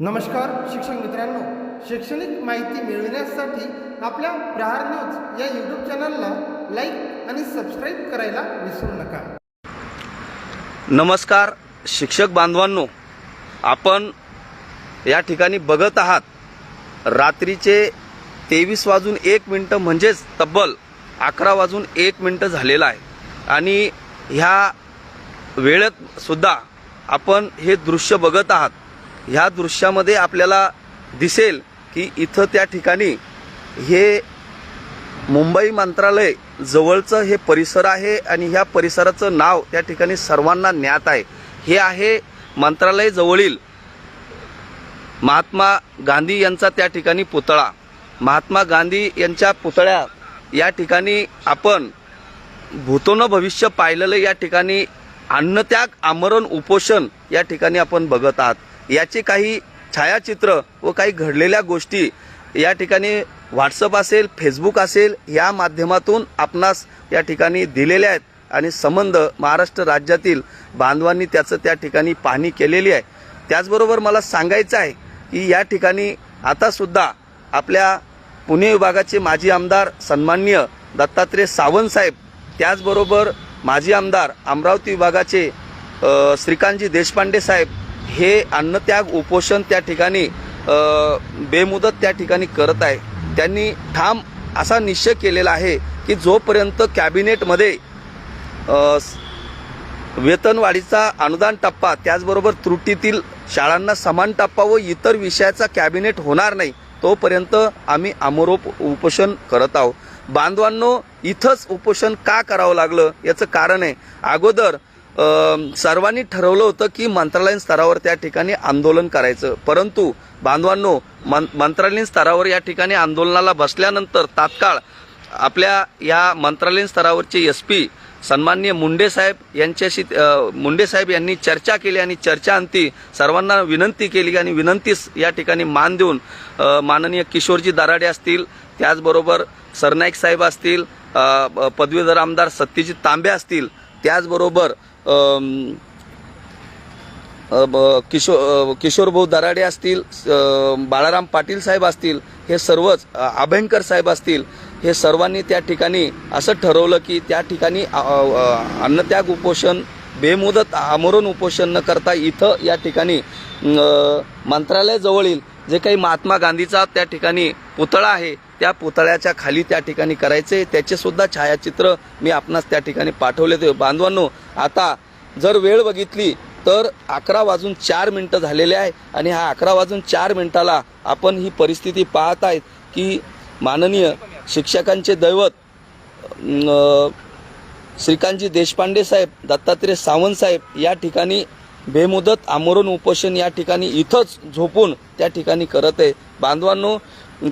नमस्कार शिक्षक मित्रांनो. शैक्षणिक माहिती मिळविण्यासाठी आपल्या प्रहार न्यूज या यूट्यूब चॅनलला लाईक आणि सबस्क्राईब करायला विसरू नका. नमस्कार शिक्षक बांधवांनो. आपण या ठिकाणी बघत आहात रात्रीचे तेवीस वाजून एक मिनटं म्हणजेच तब्बल अकरा वाजून एक मिनटं झालेलं आहे. आणि ह्या वेळेत सुद्धा आपण हे दृश्य बघत आहात. ह्या दृश्यामध्ये आपल्याला दिसेल की इथं त्या ठिकाणी हे मुंबई मंत्रालय जवळचं हे परिसर आहे आणि ह्या परिसराचं नाव त्या ठिकाणी सर्वांना ज्ञात आहे. हे आहे मंत्रालय जवळील महात्मा गांधी यांचा त्या ठिकाणी पुतळा. महात्मा गांधी यांच्या पुतळ्या या ठिकाणी आपण भूतोनं भविष्य पाहिलेलं या ठिकाणी अन्नत्याग आमरण उपोषण या ठिकाणी आपण बघत आहात. याचे काही छायाचित्र व काही घडलेल्या गोष्टी या ठिकाणी व्हॉट्सअप असेल फेसबुक असेल या माध्यमातून आपणास या ठिकाणी दिलेल्या आहेत. आणि संबंध महाराष्ट्र राज्यातील बांधवांनी त्याचं त्या ठिकाणी पाहणी केलेली आहे. त्याचबरोबर मला सांगायचं आहे की या ठिकाणी आतासुद्धा आपल्या पुणे विभागाचे माजी आमदार सन्मान्य दत्तात्रय सावंत साहेब त्याचबरोबर माजी आमदार अमरावती विभागाचे श्रीकांतजी देशपांडे साहेब हे अन्नत्याग उपोषण त्या ठिकाणी बेमुदत त्या ठिकाणी करत आहे. त्यांनी ठाम असा निश्चय केलेला आहे की जोपर्यंत कॅबिनेटमध्ये वेतनवाढीचा अनुदान टप्पा त्याचबरोबर त्रुटीतील शाळांना समान टप्पा व इतर विषयाचा कॅबिनेट होणार नाही तोपर्यंत आम्ही आमरोप उपोषण करत आहोत. बांधवांनो इथंच उपोषण का करावं लागलं? याचं कारण आहे अगोदर सर्वांनी ठरवलं होतं की मंत्रालयीन स्तरावर त्या ठिकाणी आंदोलन करायचं. परंतु बांधवांनो मन मंत्रालयीन स्तरावर या ठिकाणी आंदोलनाला बसल्यानंतर तात्काळ आपल्या या मंत्रालयीन स्तरावरचे एस पी सन्माननीय मुंडे साहेब यांच्याशी मुंडे साहेब यांनी चर्चा केली आणि चर्चाअंती सर्वांना विनंती केली आणि विनंतीस या ठिकाणी मान देऊन माननीय किशोरजी दराडे असतील त्याचबरोबर सरनाईक साहेब असतील पदवीधर आमदार सत्यजित तांबे असतील त्याचबरोबर किशोर किशोरभाऊ दराडे असतील बाळाराम पाटील साहेब असतील हे सर्वच अभयंकर साहेब असतील हे सर्वांनी त्या ठिकाणी असं ठरवलं की त्या ठिकाणी अन्नत्याग उपोषण बेमुदत आमरण उपोषण न करता इथं या ठिकाणी मंत्रालयाजवळील जे काही महात्मा गांधीचा त्या ठिकाणी पुतळा आहे त्या पुतळ्याच्या खाली त्या ठिकाणी करायचे. त्याचे सुद्धा छायाचित्र मी आपणास त्या ठिकाणी पाठवले होते. बांधवांनो आता जर वेळ बघितली तर अकरा वाजून चार मिनटं झालेले आहे आणि हा अकरा वाजून चार मिनटाला आपण ही परिस्थिती पाहत आहेत की माननीय शिक्षकांचे दैवत श्रीकांतजी देशपांडे साहेब दत्तात्रय सावंत साहेब या ठिकाणी बेमुदत आमरण उपोषण या ठिकाणी इथंच झोपून त्या ठिकाणी करत आहे. बांधवांनो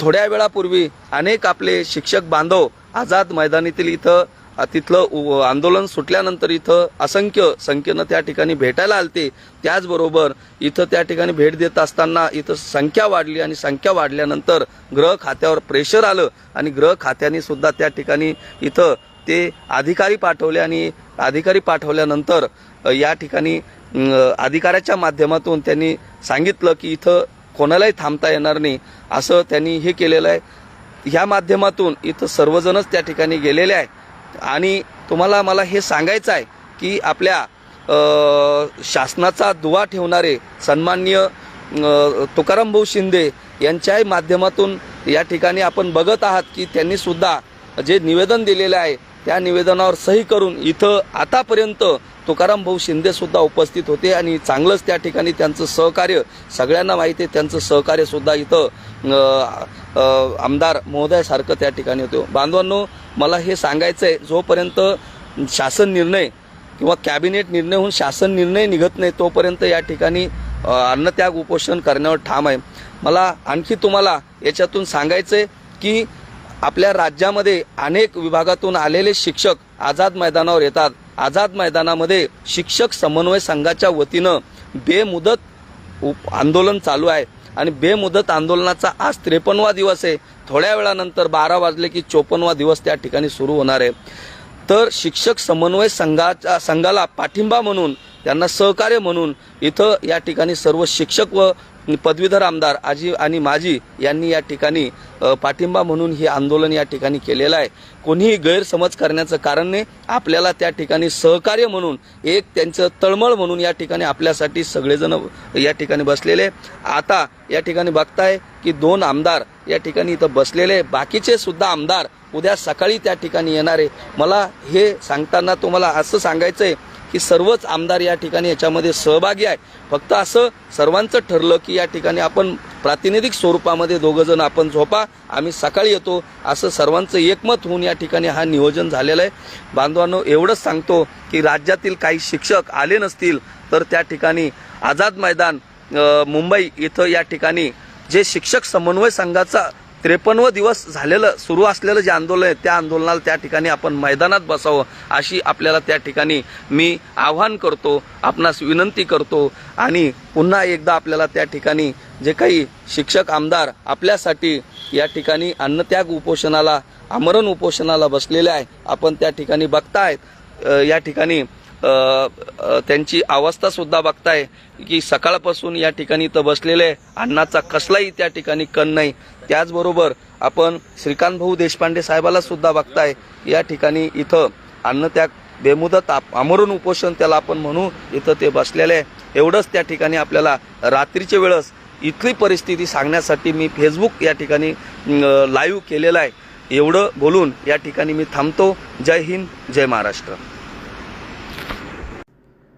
थोड्या वेळापूर्वी अनेक आपले शिक्षक बांधव आझाद मैदानीतील इथं तिथलं आंदोलन सुटल्यानंतर इथं असंख्य संख्येनं त्या ठिकाणी भेटायला आलते. त्याचबरोबर इथं त्या ठिकाणी भेट देत असताना इथं संख्या वाढली आणि संख्या वाढल्यानंतर ग्रह खात्यावर प्रेशर आलं आणि ग्रह खात्याने सुद्धा त्या ठिकाणी इथं ते अधिकारी पाठवले आणि अधिकारी पाठवल्यानंतर या ठिकाणी अधिकाऱ्याच्या माध्यमातून त्यांनी सांगितलं की इथं कोणालाही थांबता येणार नाही असं त्यांनी हे केलेलं आहे. ह्या माध्यमातून इथं सर्वजणच त्या ठिकाणी गेलेले आहे आणि तुम्हाला मला हे सांगायचं आहे की आपल्या शासनाचा दुवा ठेवणारे सन्माननीय तुकाराम भाऊ शिंदे यांच्याही माध्यमातून या ठिकाणी आपण बघत आहात की त्यांनीसुद्धा जे निवेदन दिलेलं आहे त्या निवेदनावर सही करून इथं आतापर्यंत तुकाराम भाऊ शिंदेसुद्धा उपस्थित होते आणि चांगलंच त्या ठिकाणी त्यांचं सहकार्य सगळ्यांना माहिती आहे त्यांचं सहकार्यसुद्धा इथं आमदार महोदयासारखं त्या ठिकाणी होतं. बांधवांनो मला हे सांगायचं आहे जोपर्यंत शासन निर्णय किंवा कॅबिनेट निर्णय होऊन शासन निर्णय निघत नाही तोपर्यंत या ठिकाणी अन्नत्याग उपोषण करण्यावर ठाम आहे. मला आणखी तुम्हाला याच्यातून सांगायचं आहे की आपल्या राज्यामध्ये अनेक विभागातून आलेले शिक्षक आझाद मैदानावर येतात. आझाद मैदानामध्ये शिक्षक समन्वय संघाच्या वतीनं बेमुदत उप आंदोलन चालू आहे. आणि बेमुदत आंदोलनाचा आज त्रेपन्नवा दिवस आहे. थोड्या वेळानंतर बारा वाजले की चोपन्नवा दिवस त्या ठिकाणी सुरू होणार आहे. तर शिक्षक समन्वय संघाच्या संघाला पाठिंबा म्हणून त्यांना सहकार्य म्हणून इथं या ठिकाणी सर्व शिक्षक व पदवीधर आमदार आजी आणि माजी यांनी या ठिकाणी पाठिंबा म्हणून हे आंदोलन या ठिकाणी केलेलं आहे. कोणीही गैरसमज करण्याचं कारण नाही. आपल्याला त्या ठिकाणी सहकार्य म्हणून एक त्यांचं तळमळ म्हणून या ठिकाणी आपल्यासाठी सगळेजण या ठिकाणी बसलेले आता या ठिकाणी बघताय की दोन आमदार या ठिकाणी इथं बसलेले बाकीचे सुद्धा आमदार उद्या सकाळी त्या ठिकाणी येणार आहे. मला हे सांगताना तुम्हाला असं सांगायचं आहे की सर्वच आमदार या ठिकाणी याच्यामध्ये सहभागी आहे. फक्त असं सर्वांचं ठरलं की या ठिकाणी आपण प्रातिनिधिक स्वरूपामध्ये दोघंजण आपण झोपा आम्ही सकाळी येतो. असं सर्वांचं एकमत होऊन या ठिकाणी हा नियोजन झालेलं आहे. बांधवांनो एवढंच सांगतो की राज्यातील काही शिक्षक आले नसतील तर त्या ठिकाणी आझाद मैदान मुंबई इथं या ठिकाणी जे शिक्षक समन्वय संघाचा त्रेपन्नव दिवस झालेलं सुरू असलेलं जे आंदोलन आहे त्या आंदोलनाला त्या ठिकाणी आपण मैदानात बसावं अशी आपल्याला त्या ठिकाणी मी आव्हान करतो आपणास विनंती करतो. आणि पुन्हा एकदा आपल्याला त्या ठिकाणी जे काही शिक्षक आमदार आपल्यासाठी या ठिकाणी अन्नत्याग उपोषणाला आमरण उपोषणाला बसलेले आहे आपण त्या ठिकाणी बघतायत. या ठिकाणी त्यांची अवस्थासुद्धा बघताय की सकाळपासून या ठिकाणी इथं बसलेले अन्नाचा कसलाही त्या ठिकाणी कण नाही. त्याचबरोबर आपण श्रीकांत भाऊ देशपांडे साहेबाला सुद्धा बघताय या ठिकाणी इथं अन्न त्या बेमुदत आमरून उपोषण त्याला आपण म्हणू इथं ते बसलेले. आहे एवढंच त्या ठिकाणी आपल्याला रात्रीच्या वेळेस इथली परिस्थिती सांगण्यासाठी मी फेसबुक या ठिकाणी लाईव्ह केलेला आहे. एवढं बोलून या ठिकाणी मी थांबतो. जय हिंद जय महाराष्ट्र.